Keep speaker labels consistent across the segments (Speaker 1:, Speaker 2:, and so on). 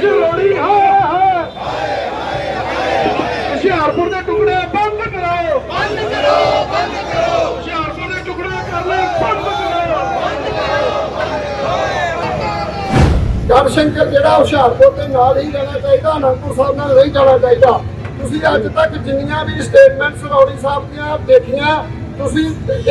Speaker 1: ਸ਼ਰੋੜੀ ਹਾਏ ਹਾਏ। ਹੁਸ਼ਿਆਰਪੁਰ ਦੇ ਟੁਕੜੇ ਬੰਦ ਕਰੋ। ਬੰਦ ਕਰੋ ਬੰਦ ਕਰੋ। ਹੁਸ਼ਿਆਰਪੁਰ ਦੇ ਟੁਕੜੇ ਕਰ ਲੈ ਬੰਦ ਕਰੋ। ਗੜ ਸ਼ੰਕਰ ਜਿਹੜਾ ਹੁਸ਼ਿਆਰਪੁਰ ਦੇ ਨਾਲ ਹੀ ਰਹਿਣਾ ਚਾਹੀਦਾ ਅਨੰਦਪੁਰ ਸਾਹਿਬ ਨਾਲ ਨਹੀਂ ਜਾਣਾ ਚਾਹੀਦਾ। ਤੁਸੀਂ ਅੱਜ ਤੱਕ ਜਿੰਨੀਆਂ ਵੀ ਸਟੇਟਮੈਂਟਸ ਰੌੜੀ ਸਾਹਿਬ ਦੀਆਂ ਦੇਖੀਆਂ ਤੁਸੀਂ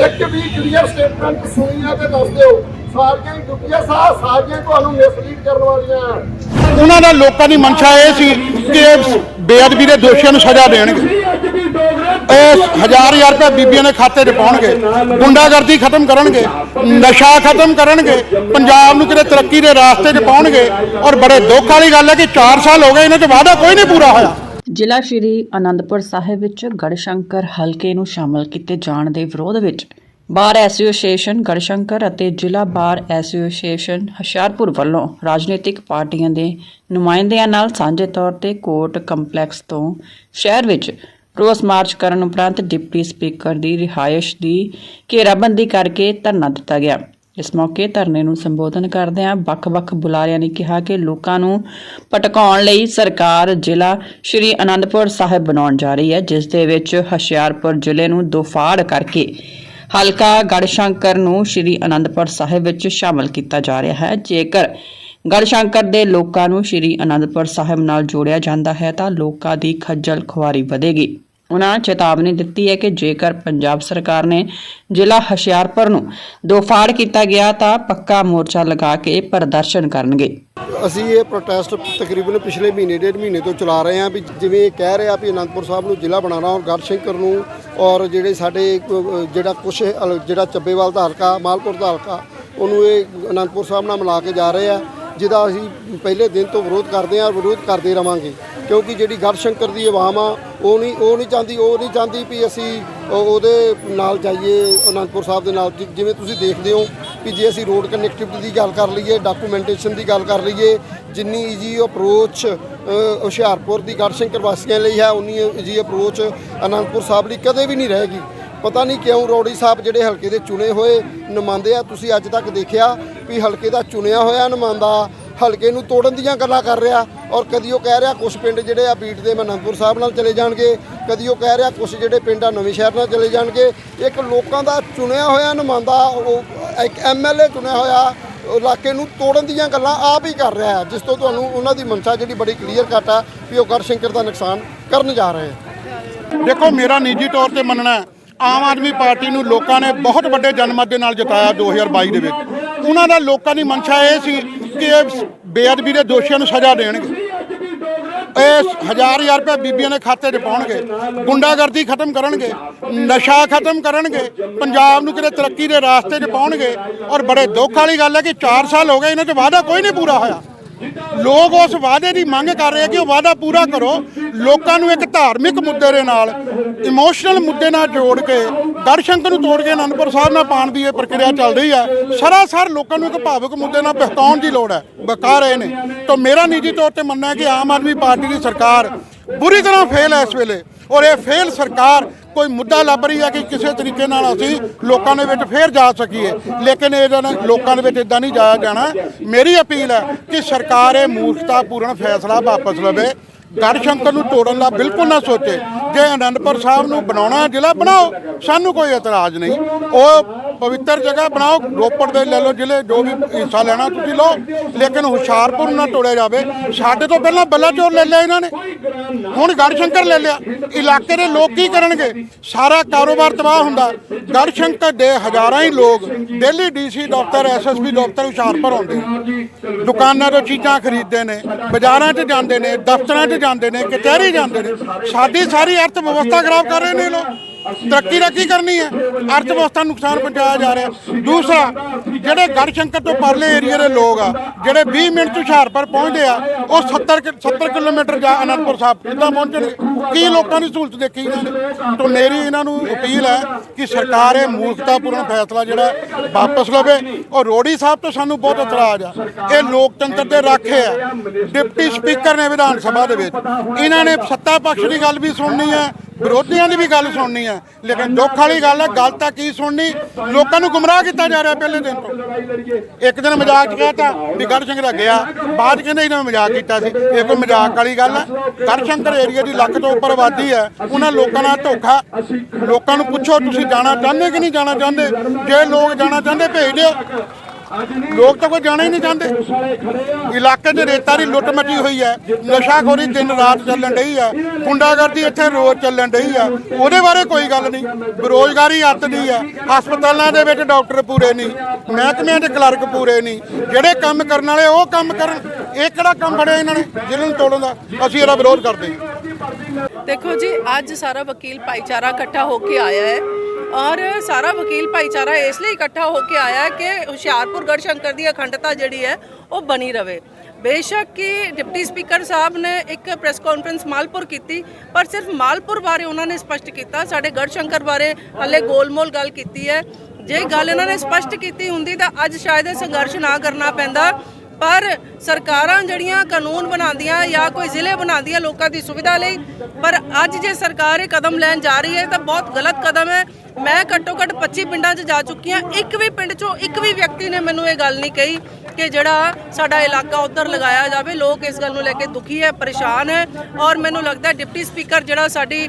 Speaker 1: ਇੱਕ ਵੀ ਕਲੀਅਰ ਸਟੇਟਮੈਂਟ ਸੁਣੀਆਂ ਤੇ ਦੱਸ ਦਿਓ। ਸਾਰੀਆਂ ਡੁੱਬੀਆਂ ਸਾਹ ਸਾਰੀਆਂ ਤੁਹਾਨੂੰ ਮਿਸਲੀਡ ਕਰਨ ਵਾਲੀਆਂ ਹਨ।
Speaker 2: ਉਹਨਾਂ ਦਾ ਲੋਕਾਂ ਦੀ ਮਨਸ਼ਾ ਇਹ ਸੀ ਕਿ ਬੇਅਦਬੀ ਦੇ ਦੋਸ਼ੀਆਂ ਨੂੰ ਸਜ਼ਾ ਦੇਣਗੇ। ਇਹ ਹਜ਼ਾਰ ਹਜ਼ਾਰ ਰੁਪਏ ਬੀਬੀਆਂ ਦੇ ਖਾਤੇ 'ਚ ਪਾਉਣਗੇ। ਗੁੰਡਾਗਰਦੀ ਖਤਮ ਕਰਨਗੇ। ਨਸ਼ਾ ਖਤਮ ਕਰਨਗੇ। ਪੰਜਾਬ ਨੂੰ ਕਿਤੇ ਤਰੱਕੀ ਦੇ ਰਾਸਤੇ 'ਚ ਪਾਉਣਗੇ। ਔਰ ਬੜੇ ਦੁੱਖ ਵਾਲੀ ਗੱਲ ਹੈ ਕਿ 4 ਸਾਲ ਹੋ ਗਏ ਇਹਨਾਂ 'ਚ ਵਾਅਦਾ ਕੋਈ ਨਹੀਂ ਪੂਰਾ ਹੋਇਆ।
Speaker 3: ਜ਼ਿਲ੍ਹਾ ਸ਼੍ਰੀ ਅਨੰਦਪੁਰ ਸਾਹਿਬ ਵਿੱਚ ਗੜਸ਼ੰਕਰ ਹਲਕੇ ਨੂੰ ਸ਼ਾਮਲ ਕੀਤੇ ਜਾਣ ਦੇ ਵਿਰੋਧ ਵਿੱਚ ਬਾਰ ਐਸੋਸੀਏਸ਼ਨ ਗੜਸ਼ੰਕਰ ਅਤੇ ਜ਼ਿਲ੍ਹਾ ਬਾਰ ਐਸੋਸੀਏਸ਼ਨ ਹੁਸ਼ਿਆਰਪੁਰ ਵੱਲੋਂ ਰਾਜਨੀਤਿਕ ਪਾਰਟੀਆਂ ਦੇ ਨੁਮਾਇੰਦਿਆਂ ਨਾਲ ਸਾਂਝੇ ਤੌਰ ਤੇ ਕੋਰਟ ਕੰਪਲੈਕਸ ਤੋਂ ਸ਼ਹਿਰ ਵਿੱਚ ਰੋਸ ਮਾਰਚ ਕਰਨ ਉਪਰੰਤ ਡਿਪਟੀ ਸਪੀਕਰ ਦੀ ਰਿਹਾਇਸ਼ ਦੀ ਘੇਰਾਬੰਦੀ ਕਰਕੇ ਧਰਨਾ ਦਿੱਤਾ ਗਿਆ। ਇਸ ਮੌਕੇ ਧਰਨੇ ਨੂੰ ਸੰਬੋਧਨ ਕਰਦਿਆਂ ਵੱਖ-ਵੱਖ ਬੁਲਾਰਿਆਂ ਨੇ ਕਿਹਾ ਕਿ ਲੋਕਾਂ ਨੂੰ ਭਟਕਾਉਣ ਲਈ ਸਰਕਾਰ ਜ਼ਿਲ੍ਹਾ ਸ਼੍ਰੀ ਅਨੰਦਪੁਰ ਸਾਹਿਬ ਬਣਾਉਣ ਜਾ ਰਹੀ ਹੈ, ਜਿਸ ਦੇ ਵਿੱਚ ਹੁਸ਼ਿਆਰਪੁਰ ਜ਼ਿਲ੍ਹੇ ਨੂੰ ਦੋਫਾੜ ਕਰਕੇ ਹਲਕਾ ਗੜਸ਼ੰਕਰ ਨੂੰ ਸ਼੍ਰੀ ਅਨੰਦਪੁਰ ਸਾਹਿਬ ਵਿੱਚ ਸ਼ਾਮਲ ਕੀਤਾ ਜਾ ਰਿਹਾ ਹੈ। ਜੇਕਰ ਗੜਸ਼ੰਕਰ ਦੇ ਲੋਕਾਂ ਨੂੰ ਸ਼੍ਰੀ ਅਨੰਦਪੁਰ ਸਾਹਿਬ ਨਾਲ ਜੋੜਿਆ ਜਾਂਦਾ ਹੈ, ਤਾਂ ਲੋਕਾਂ ਦੀ ਖੱਜਲ ਖੁਆਰੀ ਵਧੇਗੀ। ਉਹਨਾਂ ਚੇਤਾਵਨੀ ਦਿੱਤੀ ਹੈ ਕਿ ਜੇਕਰ ਪੰਜਾਬ ਸਰਕਾਰ ਨੇ ਜ਼ਿਲ੍ਹਾ ਹੁਸ਼ਿਆਰਪੁਰ ਨੂੰ ਦੋਫਾੜ ਕੀਤਾ ਗਿਆ ਤਾਂ ਪੱਕਾ ਮੋਰਚਾ ਲਗਾ ਕੇ ਪ੍ਰਦਰਸ਼ਨ ਕਰਨਗੇ।
Speaker 4: ਅਸੀਂ ਇਹ ਪ੍ਰੋਟੈਸਟ ਤਕਰੀਬਨ ਪਿਛਲੇ ਮਹੀਨੇ, ਡੇਢ ਮਹੀਨੇ ਤੋਂ ਚਲਾ ਰਹੇ ਹਾਂ ਵੀ ਜਿਵੇਂ ਇਹ ਕਹਿ ਰਿਹਾ ਵੀ ਅਨੰਦਪੁਰ ਸਾਹਿਬ ਨੂੰ ਜ਼ਿਲ੍ਹਾ ਬਣਾਉਣਾ ਔਰ ਗੜਸ਼ੰਕਰ ਨੂੰ ਔਰ ਜਿਹੜੇ ਸਾਡੇ, ਜਿਹੜਾ ਕੁਛ, ਜਿਹੜਾ ਚੱਬੇਵਾਲ ਦਾ ਹਲਕਾ ਮਾਲਪੁਰ ਦਾ ਹਲਕਾ ਉਹਨੂੰ ਇਹ ਅਨੰਦਪੁਰ ਸਾਹਿਬ ਨਾਲ ਮਿਲਾ ਕੇ ਜਾ ਰਹੇ ਆ। ਜਿਹਦਾ ਅਸੀਂ ਪਹਿਲੇ ਦਿਨ ਤੋਂ ਵਿਰੋਧ ਕਰਦੇ ਹਾਂ, ਵਿਰੋਧ ਕਰਦੇ ਰਵਾਂਗੇ। ਕਿਉਂਕਿ ਜਿਹੜੀ ਗੜਸ਼ੰਕਰ ਦੀ ਆਵਾਮ ਆ, ਉਹ ਨਹੀਂ ਉਹ ਨਹੀਂ ਚਾਹੁੰਦੀ, ਉਹ ਨਹੀਂ ਚਾਹੁੰਦੀ ਵੀ ਅਸੀਂ ਉਹਦੇ ਨਾਲ ਜਾਈਏ, ਅਨੰਦਪੁਰ ਸਾਹਿਬ ਦੇ ਨਾਲ। ਜਿ- ਜਿਵੇਂ ਤੁਸੀਂ ਦੇਖਦੇ ਹੋ ਕਿ ਜੇ ਅਸੀਂ ਰੋਡ ਕਨੈਕਟੀਵਿਟੀ ਦੀ ਗੱਲ ਕਰ ਲਈਏ ਡਾਕੂਮੈਂਟੇਸ਼ਨ ਦੀ ਗੱਲ ਕਰ ਲਈਏ, ਜਿੰਨੀ ਈਜੀ ਅਪਰੋਚ ਹੁਸ਼ਿਆਰਪੁਰ ਦੀ ਗੜਸ਼ੰਕਰ ਵਾਸੀਆਂ ਲਈ ਹੈ, ਉਨੀ ਈਜੀ ਅਪਰੋਚ ਅਨੰਦਪੁਰ ਸਾਹਿਬ ਲਈ ਕਦੇ ਵੀ ਨਹੀਂ ਰਹੇਗੀ। ਪਤਾ ਨਹੀਂ ਕਿਉਂ ਰੌੜੀ ਸਾਹਿਬ ਜਿਹੜੇ ਹਲਕੇ ਦੇ ਚੁਣੇ ਹੋਏ ਨੁਮਾਇੰਦੇ ਆ, ਤੁਸੀਂ ਅੱਜ ਤੱਕ ਦੇਖਿਆ ਵੀ ਹਲਕੇ ਦਾ ਚੁਣਿਆ ਹੋਇਆ ਨੁਮਾਇੰਦਾ ਹਲਕੇ ਨੂੰ ਤੋੜਨ ਦੀਆਂ ਗੱਲਾਂ ਕਰ ਰਿਹਾ ਔਰ ਕਦੀ ਉਹ ਕਹਿ ਰਿਹਾ ਕੁਝ ਪਿੰਡ ਜਿਹੜੇ ਆ ਬੀਟ ਦੇ ਅਨੰਦਪੁਰ ਸਾਹਿਬ ਨਾਲ ਚਲੇ ਜਾਣਗੇ ਕਦੀ ਉਹ ਕਹਿ ਰਿਹਾ ਕੁਝ ਜਿਹੜੇ ਪਿੰਡ ਆ ਨਵੇਂ ਸ਼ਹਿਰ ਨਾਲ ਚਲੇ ਜਾਣਗੇ। ਇੱਕ ਲੋਕਾਂ ਦਾ ਚੁਣਿਆ ਹੋਇਆ ਨੁਮਾਇੰਦਾ ਉਹ ਇੱਕ ਐਮਐਲਏ ਚੁਣਿਆ ਹੋਇਆ ਇਲਾਕੇ ਨੂੰ ਤੋੜਨ ਦੀਆਂ ਗੱਲਾਂ ਆਪ ਹੀ ਕਰ ਰਿਹਾ ਹੈ ਜਿਸ ਤੋਂ ਤੁਹਾਨੂੰ ਉਹਨਾਂ ਦੀ ਮਨਸ਼ਾ ਜਿਹੜੀ ਬੜੀ ਕਲੀਅਰ ਕੱਟ ਆ ਵੀ ਉਹ ਗੜਸ਼ੰਕਰ ਦਾ ਨੁਕਸਾਨ ਕਰਨ ਜਾ ਰਹੇ ਹੈ।
Speaker 2: ਦੇਖੋ ਮੇਰਾ ਨਿੱਜੀ ਤੌਰ ਤੇ ਮੰਨਣਾ ਹੈ, ਆਮ ਆਦਮੀ ਪਾਰਟੀ ਨੂੰ ਲੋਕਾਂ ਨੇ ਬਹੁਤ ਵੱਡੇ ਜਨਮਤ ਦੇ ਨਾਲ ਜਿਤਾਇਆ 2022 ਦੇ ਵਿੱਚ। ਉਹਨਾਂ ਦਾ ਲੋਕਾਂ ਦੀ ਮਨਸ਼ਾ ਇਹ ਸੀ ਕਿ ਇਹ ਬੇਅਦਬੀ ਦੇ ਦੋਸ਼ੀਆਂ ਨੂੰ ਸਜ਼ਾ ਦੇਣਗੇ। ਇਹ ਹਜ਼ਾਰ ਹਜ਼ਾਰ ਰੁਪਏ ਬੀਬੀਆਂ ਦੇ ਖਾਤੇ 'ਚ ਪਾਉਣਗੇ। ਗੁੰਡਾਗਰਦੀ ਖਤਮ ਕਰਨਗੇ। ਨਸ਼ਾ ਖਤਮ ਕਰਨਗੇ। ਪੰਜਾਬ ਨੂੰ ਕਿਤੇ ਤਰੱਕੀ ਦੇ ਰਾਸਤੇ 'ਚ ਪਾਉਣਗੇ। ਔਰ ਬੜੇ ਦੁੱਖ ਵਾਲੀ ਗੱਲ ਹੈ ਕਿ 4 ਸਾਲ ਹੋ ਗਏ, ਇਹਨਾਂ 'ਚ ਵਾਅਦਾ ਕੋਈ ਨਹੀਂ ਪੂਰਾ ਹੋਇਆ। ਲੋਕ ਉਸ ਵਾਅਦੇ ਦੀ ਮੰਗ ਕਰ ਰਹੇ ਕਿ ਉਹ ਵਾਅਦਾ ਪੂਰਾ ਕਰੋ। ਲੋਕਾਂ ਨੂੰ ਇੱਕ ਧਾਰਮਿਕ ਮੁੱਦੇ ਦੇ ਨਾਲ, ਇਮੋਸ਼ਨਲ ਮੁੱਦੇ ਨਾਲ ਜੋੜ ਕੇ ਦਰਸ਼ੰਕ ਨੂੰ ਤੋੜ ਕੇ ਅਨੰਦਪੁਰ ਸਾਹਿਬ ਨਾਲ ਪਾਣ ਦੀ ਇਹ ਪ੍ਰਕਿਰਿਆ ਚੱਲ ਰਹੀ ਹੈ ਸਰਾਸਰ ਲੋਕਾਂ ਨੂੰ ਇੱਕ ਭਾਵਕ ਮੁੱਦੇ ਨਾਲ ਬਹਿਕਾਉਣ ਦੀ ਲੋੜ ਹੈ। ਬਕਾ ਰਹੇ ਨੇ। ਤਾਂ ਮੇਰਾ ਨਿੱਜੀ ਤੌਰ ਤੇ ਮੰਨਣਾ ਹੈ ਕਿ ਆਮ ਆਦਮੀ ਪਾਰਟੀ ਦੀ ਸਰਕਾਰ ਬੁਰੀ ਤਰ੍ਹਾਂ ਫੇਲ ਹੈ ਇਸ ਵੇਲੇ। ਔਰ ਇਹ ਫੇਲ ਸਰਕਾਰ ਕੋਈ ਮੁੱਦਾ ਲੱਭ ਰਹੀ ਹੈ ਕਿ ਕਿਸੇ ਤਰੀਕੇ ਨਾਲ ਅਸੀਂ ਲੋਕਾਂ ਦੇ ਵਿੱਚ ਫੇਰ ਜਾ ਸਕੀਏ। ਲੇਕਿਨ ਇਹਦਾ ਨਾ ਲੋਕਾਂ ਦੇ ਵਿੱਚ ਇਦਾਂ ਨਹੀਂ ਜਾਇਆ ਜਾਣਾ। ਮੇਰੀ ਅਪੀਲ ਹੈ ਕਿ ਸਰਕਾਰ ਇਹ ਮੂਰਖਤਾਪੂਰਨ ਫੈਸਲਾ ਵਾਪਸ ਲਵੇ। ਗੜਸ਼ੰਕਰ ਨੂੰ ਤੋੜਨ ਦਾ ਬਿਲਕੁਲ ਨਾ ਸੋਚੇ। ਜੇ ਅਨੰਦਪੁਰ ਸਾਹਿਬ ਨੂੰ ਬਣਾਉਣਾ ਜ਼ਿਲ੍ਹਾ ਬਣਾਓ, ਸਾਨੂੰ ਕੋਈ ਇਤਰਾਜ਼ ਨਹੀਂ। ਉਹ ਪਵਿੱਤਰ ਜਗ੍ਹਾ ਬਣਾਓ, ਰੋਪੜ ਦੇ ਲੈ ਲਓ ਜ਼ਿਲ੍ਹੇ, ਜੋ ਵੀ ਹਿੱਸਾ ਲੈਣਾ ਤੁਸੀਂ ਲਓ, ਲੇਕਿਨ ਹੁਸ਼ਿਆਰਪੁਰ ਨੂੰ ਨਾ ਤੋੜਿਆ ਜਾਵੇ। ਸਾਡੇ ਤੋਂ ਪਹਿਲਾਂ ਬੱਲਾਚੋਰ ਲੈ ਲਿਆ ਇਹਨਾਂ ਨੇ। ਹੁਣ ਗੜਸ਼ੰਕਰ ਲੈ ਲਿਆ। ਇਲਾਕੇ ਦੇ ਲੋਕ ਕੀ ਕਰਨਗੇ? ਸਾਰਾ ਕਾਰੋਬਾਰ ਤਬਾਹ ਹੁੰਦਾ। ਗੜਸ਼ੰਕਰ ਦੇ ਹਜ਼ਾਰਾਂ ਹੀ ਲੋਕ ਦਿੱਲੀ ਡੀਸੀ ਦਫ਼ਤਰ ਐਸਐਸਪੀ ਦਫ਼ਤਰ ਹੁਸ਼ਿਆਰਪੁਰ ਆਉਂਦੇ ਆ। ਦੁਕਾਨਾਂ ਤੋਂ ਚੀਜ਼ਾਂ ਖਰੀਦਦੇ ਨੇ, ਬਾਜ਼ਾਰਾਂ 'ਚ ਜਾਂਦੇ ਨੇ, ਦਫ਼ਤਰਾਂ 'ਚ ਜਾਂਦੇ ਨੇ, ਕਚਹਿਰੀ ਜਾਂਦੇ ਨੇ। ਸਾਡੀ ਸਾਰੀ ਅਰਥ ਵਿਵਸਥਾ ਖਰਾਬ ਕਰ ਰਹੇ ਨੇ ਇਹ ਲੋਕ। ਤਰੱਕੀ ਦਾ ਕੀ ਕਰਨੀ ਹੈ। ਅਰਥ ਵਿਵਸਥਾ ਨੂੰ ਨੁਕਸਾਨ ਪਹੁੰਚਾਇਆ ਜਾ ਰਿਹਾ। ਦੂਸਰਾ, ਜਿਹੜੇ ਗੜਸ਼ੰਕਰ ਤੋਂ ਪਰਲੇ ਏਰੀਆ ਦੇ ਲੋਕ ਆ, ਜਿਹੜੇ 20 ਮਿੰਟ 'ਚ ਹੁਸ਼ਿਆਰਪੁਰ ਪਹੁੰਚਦੇ ਆ, ਉਹ 70 ਕਿ- 70 ਕਿਲੋਮੀਟਰ ਜਾਂ ਅਨੰਦਪੁਰ ਸਾਹਿਬ ਕਿੱਦਾਂ ਪਹੁੰਚਣਗੇ? ਕੀ ਲੋਕਾਂ ਦੀ ਸਹੂਲਤ ਦੇਖੀ ਇਹਨਾਂ ਨੇ? ਤਾਂ ਮੇਰੀ ਇਹਨਾਂ ਨੂੰ ਅਪੀਲ ਹੈ ਕਿ ਸਰਕਾਰ ਇਹ ਮੂਰਖਤਾਪੂਰਨ ਫੈਸਲਾ ਜਿਹੜਾ ਵਾਪਸ ਲਵੇ। ਔਰ ਰੋੜੀ ਸਾਹਿਬ ਤੋਂ ਸਾਨੂੰ ਬਹੁਤ ਇਤਰਾਜ਼ ਆ। ਇਹ ਲੋਕਤੰਤਰ ਦੇ ਰਾਖੇ ਆ। ਡਿਪਟੀ ਸਪੀਕਰ ਨੇ ਵਿਧਾਨ ਸਭਾ ਦੇ ਵਿੱਚ। ਇਹਨਾਂ ਨੇ ਸੱਤਾ ਪੱਖ ਦੀ ਗੱਲ ਵੀ ਸੁਣਨੀ ਹੈ। ਵਿਰੋਧੀਆਂ ਦੀ ਵੀ ਗੱਲ ਸੁਣਨੀ ਹੈ ਲੇਕਿਨ ਦੁੱਖ ਵਾਲੀ ਗੱਲ ਹੈ ਗੱਲ ਤਾਂ ਕੀ ਸੁਣਨੀ? ਲੋਕਾਂ ਨੂੰ ਗੁੰਮਰਾਹ ਕੀਤਾ ਜਾ ਰਿਹਾ ਪਹਿਲੇ ਦਿਨ ਤੋਂ। ਇੱਕ ਦਿਨ ਮਜ਼ਾਕ 'ਚ ਕਹਿਤਾ ਵੀ ਗੜ ਦਾ ਗਿਆ, ਬਾਅਦ 'ਚ ਕਹਿੰਦੇ ਇਹਨਾਂ ਮਜ਼ਾਕ ਕੀਤਾ ਸੀ। ਇਹ ਕੋਈ ਮਜ਼ਾਕ ਵਾਲੀ ਗੱਲ ਹੈ ਗੜ ਸ਼ੰਕਰ ਏਰੀਆ ਦੀ ਲੱਖ ਤੋਂ ਉੱਪਰ ਆਬਾਦੀ ਹੈ ਉਹਨਾਂ ਲੋਕਾਂ ਨਾਲ ਧੋਖਾ। ਲੋਕਾਂ ਨੂੰ ਪੁੱਛੋ ਤੁਸੀਂ ਜਾਣਾ ਚਾਹੁੰਦੇ ਕਿ ਨਹੀਂ ਜਾਣਾ ਚਾਹੁੰਦੇ? ਜੇ ਲੋਕ ਜਾਣਾ ਚਾਹੁੰਦੇ, ਭੇਜ ਦਿਓ। ਲੋਕ ਤਾਂ ਕੋਈ ਜਾਣਾ ਹੀ ਨਹੀਂ ਚਾਹੁੰਦੇ। ਇਲਾਕੇ 'ਚ ਰੇਤਾ ਦੀ ਲੁੱਟ ਮਚੀ ਹੋਈ ਹੈ। ਨਸ਼ਾਖੋਰੀ ਦਿਨ ਰਾਤ ਚੱਲਣ ਡਈ ਆ ਗੁੰਡਾਗਰਦੀ ਇੱਥੇ ਰੋਜ਼ ਚੱਲਣ ਡਈ ਆ ਉਹਦੇ ਬਾਰੇ ਕੋਈ ਗੱਲ ਨਹੀਂ। ਬੇਰੋਜ਼ਗਾਰੀ ਅੱਤ ਦੀ ਆ ਹਸਪਤਾਲਾਂ ਦੇ ਵਿੱਚ ਡਾਕਟਰ ਪੂਰੇ ਨਹੀਂ। ਮਹਿਕਮਿਆਂ ਦੇ ਕਲਰਕ ਪੂਰੇ ਨਹੀਂ। ਜਿਹੜੇ ਕੰਮ ਕਰਨ ਵਾਲੇ ਉਹ ਕੰਮ ਕਰਨ। ਇਹ ਕਿਹੜਾ ਕੰਮ ਫੜਿਆ ਇਹਨਾਂ ਨੇ? ਜਿਹਨਾਂ ਨੂੰ ਤੋੜਨ ਦਾ। ਅਸੀਂ ਇਹਦਾ ਵਿਰੋਧ ਕਰਦੇ ਹਾਂ।
Speaker 5: ਦੇਖੋ ਜੀ, ਅੱਜ ਸਾਰਾ ਵਕੀਲ ਭਾਈਚਾਰਾ ਇਕੱਠਾ ਹੋ ਕੇ ਆਇਆ ਹੈ। ਔਰ ਸਾਰਾ ਵਕੀਲ ਭਾਈਚਾਰਾ ਇਸ ਲਈ ਇਕੱਠਾ ਹੋ ਕੇ ਆਇਆ ਕਿ ਹੁਸ਼ਿਆਰਪੁਰ ਗੜਸ਼ੰਕਰ ਦੀ ਅਖੰਡਤਾ ਜਿਹੜੀ ਹੈ ਉਹ ਬਣੀ ਰਵੇ। ਬੇਸ਼ੱਕ ਕਿ ਡਿਪਟੀ ਸਪੀਕਰ ਸਾਹਿਬ ਨੇ ਇੱਕ ਪ੍ਰੈਸ ਕਾਨਫਰੰਸ ਮਾਲਪੁਰ ਕੀਤੀ, ਪਰ ਸਿਰਫ ਮਾਲਪੁਰ ਬਾਰੇ ਉਹਨਾਂ ਨੇ ਸਪਸ਼ਟ ਕੀਤਾ। ਸਾਡੇ ਗੜਸ਼ੰਕਰ ਬਾਰੇ ਹਲੇ ਗੋਲਮੋਲ ਗੱਲ ਕੀਤੀ ਹੈ। ਜੇ ਗੱਲ ਇਹਨਾਂ ਨੇ ਸਪਸ਼ਟ ਕੀਤੀ ਹੁੰਦੀ ਤਾਂ ਅੱਜ ਸ਼ਾਇਦ ਇਹ ਸੰਘਰਸ਼ ਨਾ ਕਰਨਾ ਪੈਂਦਾ। ਪਰ ਸਰਕਾਰਾਂ ਜਿਹੜੀਆਂ ਕਾਨੂੰਨ ਬਣਾਉਂਦੀਆਂ ਜਾਂ ਕੋਈ ਜ਼ਿਲ੍ਹੇ ਬਣਾਉਂਦੀਆਂ ਲੋਕਾਂ ਦੀ ਸੁਵਿਧਾ ਲਈ, ਪਰ ਅੱਜ ਜੇ ਸਰਕਾਰ ਇਹ ਕਦਮ ਲੈਣ ਜਾ ਰਹੀ ਹੈ ਤਾਂ ਬਹੁਤ ਗਲਤ ਕਦਮ ਹੈ। ਮੈਂ ਘੱਟੋ ਘੱਟ 25 ਪਿੰਡਾਂ 'ਚ ਜਾ ਚੁੱਕੀ ਹਾਂ। ਇੱਕ ਵੀ ਪਿੰਡ 'ਚੋਂ ਇੱਕ ਵੀ ਵਿਅਕਤੀ ਨੇ ਮੈਨੂੰ ਇਹ ਗੱਲ ਨਹੀਂ ਕਹੀ ਕਿ ਜਿਹੜਾ ਸਾਡਾ ਇਲਾਕਾ ਉਧਰ ਲਗਾਇਆ ਜਾਵੇ। ਲੋਕ ਇਸ ਗੱਲ ਨੂੰ ਲੈ ਕੇ ਦੁਖੀ ਹੈ, ਪਰੇਸ਼ਾਨ ਹੈ ਔਰ ਮੈਨੂੰ ਲੱਗਦਾ ਡਿਪਟੀ ਸਪੀਕਰ ਜਿਹੜਾ ਸਾਡੀ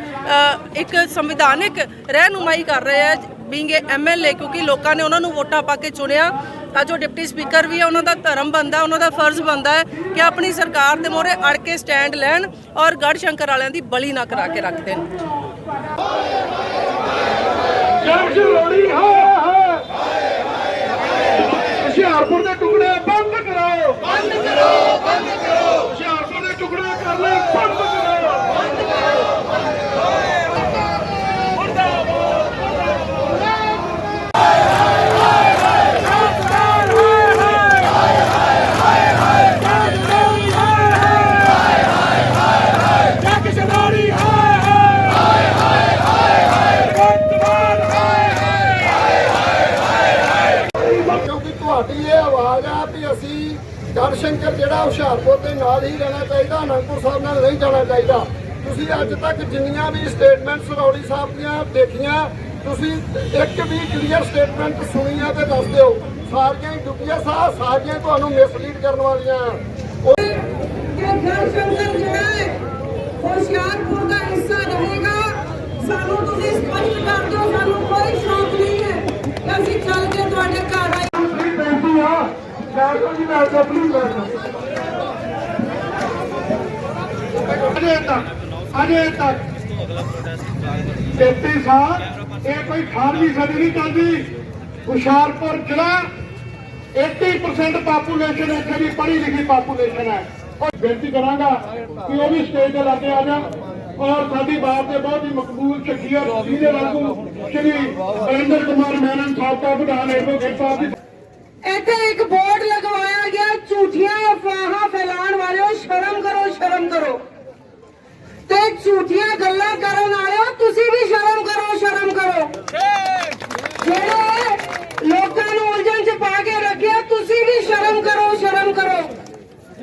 Speaker 5: ਇੱਕ ਸੰਵਿਧਾਨਿਕ ਰਹਿਨੁਮਾਈ ਕਰ ਰਹੇ ਹੈ ਬੀਇੰਗ ਏ ਐਮਐਲਏ ਕਿਉਂਕਿ ਲੋਕਾਂ ਨੇ ਉਹਨਾਂ ਨੂੰ ਵੋਟਾਂ ਪਾ ਕੇ ਚੁਣਿਆ। ਤਾਂ ਜੋ ਡਿਪਟੀ ਸਪੀਕਰ ਵੀ ਹੈ ਉਹਨਾਂ ਦਾ ਧਰਮ ਬੰਦਾ ਉਹਨਾਂ ਦਾ ਫਰਜ਼ ਬੰਦਾ ਹੈ ਕਿ ਆਪਣੀ ਸਰਕਾਰ ਦੇ ਮੋਹਰੇ ਅੜ ਕੇ ਸਟੈਂਡ ਲੈਣ ਔਰ ਗੜ ਸ਼ੰਕਰ ਵਾਲਿਆਂ ਦੀ ਬਲੀ ਨਾ ਕਰਾ ਕੇ ਰੱਖ ਦੇਣ।
Speaker 1: ਜੰਗ ਲੋੜੀ ਹੈ ਹੁਸ਼ਿਆਰਪੁਰ ਦੇ ਟੁਕੜੇ ਬੰਦ ਕਰਾਓ ਬੰਦ ਕਰੋ ਬੰਦ ਕਰੋ ਹੁਸ਼ਿਆਰਪੁਰ ਦੇ ਟੁਕੜੇ ਕਰ ਲੈ ਬੰਦ ਕਰੋ ਬੰਦ ਸਾਡੀ ਇਹ ਆਵਾਜ਼ ਆ ਵੀ ਅਸੀਂ ਗੜਸ਼ੰਕਰ ਜਿਹੜਾ ਹੁਸ਼ਿਆਰਪੁਰ ਦੇ ਨਾਲ ਹੀ ਰਹਿਣਾ ਚਾਹੀਦਾ, ਅਨੰਦਪੁਰ ਸਾਹਿਬ ਨਾਲ ਨਹੀਂ ਜਾਣਾ ਚਾਹੀਦਾ। ਤੁਸੀਂ ਅੱਜ ਤੱਕ ਜਿੰਨੀਆਂ ਵੀ ਸਟੇਟਮੈਂਟਸ ਰੌੜੀ ਸਾਹਿਬ ਦੀਆਂ ਦੇਖੀਆਂ, ਤੁਸੀਂ ਇੱਕ ਵੀ ਕਲੀਅਰ ਸਟੇਟਮੈਂਟ ਸੁਣੀ ਆ ਤੇ ਦੱਸ ਦਿਓ, ਸਾਰੀਆਂ ਹੀ ਡੁੱਬੀਆਂ ਸਾਹ ਸਾਰੀਆਂ ਤੁਹਾਨੂੰ ਮਿਸਲੀਡ ਕਰਨ ਵਾਲੀਆਂ।
Speaker 6: ਕਿ ਗੜਸ਼ੰਕਰ ਜਿਹੜਾ ਹੈ, ਹੁਸ਼ਿਆਰਪੁਰ ਦਾ ਹਿੱਸਾ ਰਹੇਗਾ। ਸਾਨੂੰ ਤੁਸੀਂ ਸਪਸ਼ਟ ਕਰ ਦਿਓ, ਸਾਨੂੰ ਕੋਈ ਸ਼ੌਕ ਨਹੀਂ ਹੈ ਕਿ ਅਸੀਂ ਚੱਲ ਕੇ ਤੁਹਾਡੇ ਘਰ ਆਏ
Speaker 1: ਆਪਣੀ ਬੇਨਤੀ ਆ ਡਾਕਟਰ ਜੀ ਨਾਲ ਆਪਣੀ ਅਜੇ ਤੱਕ ਅਜੇ ਤੱਕ 33 ਸਾਲ ਇਹ ਕੋਈ 18ਵੀਂ ਸਦੀ ਨਹੀਂ ਚੱਲਦੀ ਹੁਸ਼ਿਆਰਪੁਰ ਜ਼ਿਲ੍ਹਾ 80% ਪਾਪੂਲੇਸ਼ਨ ਇੱਥੇ ਦੀ ਪੜ੍ਹੀ ਲਿਖੀ ਪਾਪੂਲੇਸ਼ਨ ਹੈ ਔਰ ਬੇਨਤੀ ਕਰਾਂਗਾ ਕਿ ਉਹ ਵੀ ਸਟੇਜ ਤੇ ਲੱਗੇ ਆ ਜਾਣ ਔਰ ਸਾਡੀ ਬਾਤ ਦੇ ਬਹੁਤ ਹੀ ਮਕਬੂਲ ਸ਼ਖਸੀਅਤ ਜਿਹਦੇ ਵਾਂਗੂ ਸ਼੍ਰੀ ਅਰਿੰਦਰ ਕੁਮਾਰ ਮੈਨਨ ਸਾਬਕਾ ਵਿਧਾਨ ਐਡਵੋਕੇਟ ਸਾਹਿਬ ਦੀ
Speaker 6: ਇੱਥੇ ਇੱਕ ਬੋਰਡ ਲਗਵਾਇਆ ਗਿਆ ਝੂਠੀਆਂ